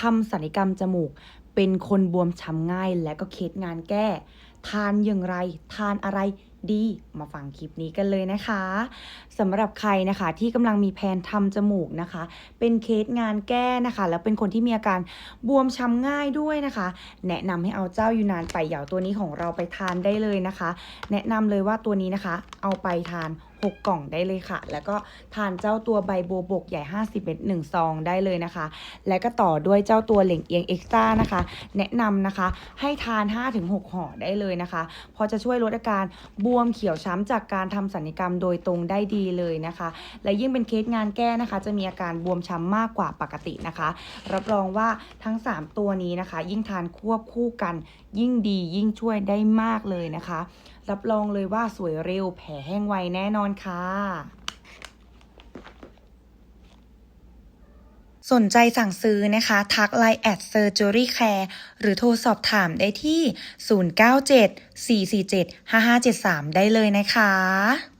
ทำศัลยกรรมจมูก เป็นคนบวมช้ำง่ายและก็เคสงานแก้ ทานอย่างไร ทานอะไรดีมาฟังคลิปนี้กันเลยนะคะสำหรับใครนะคะที่กำลังมีแผนทำจมูกนะคะ เป็นเคสงานแก้นะคะ แล้วเป็นคนที่มีอาการบวมช้ำง่ายด้วยนะคะ แนะนำให้เอาเจ้ายูนานไปเหยาตัวนี้ของเราไปทานได้เลยนะคะ แนะนำเลยว่าตัวนี้นะคะ เอาไปทาน6 กล่องได้เลยค่ะ แล้วก็ทานเจ้าตัวใบโบบกใหญ่ 50 เม็ด1ซองได้เลยนะคะ และก็ต่อด้วยเจ้าตัวเหล่งเอียงเอ็กซ์ต้านะคะ แนะนำนะคะ ให้ทาน 5-6 ห่อได้เลยนะคะเพราะจะช่วยลดอาการบวมเขียวช้ำจากการทำศัลยกรรมโดยตรงได้ดีเลยนะคะ และยิ่งเป็นเคสงานแก้นะคะ จะมีอาการบวมช้ำมากกว่าปกตินะคะ รับรองว่าทั้ง 3 ตัวนี้นะคะ ยิ่งทานควบคู่กันยิ่งดียิ่งช่วยได้มากเลยนะคะรับรองเลยว่าสวยเร็วแผลแห้งไวแน่นอนค่ะสนใจสั่งซื้อนะคะ ทักไลน์แอดเซอร์จูรี่แคร์หรือโทรสอบถามได้ที่ 097 447 5573 ได้เลยนะคะ